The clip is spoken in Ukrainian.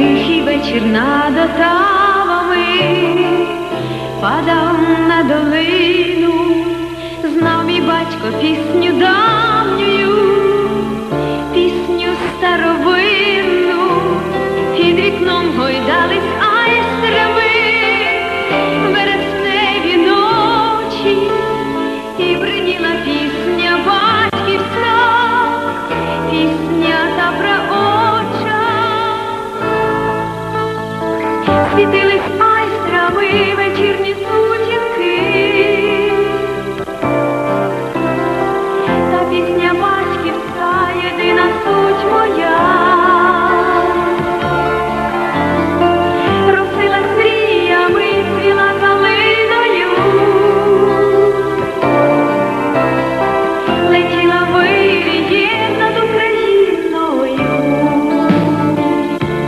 тихий вечір над отавами падав на долину, знав мій батько пісню давню, пісню старовинну, під вікном гойдались айстрави, вересневі ночі і бриніла пісня батьківська. Ми вечірні сутінки, та пісня батьків та суть моя, Росилась мріями, цвіла калиною, летіла вирієна.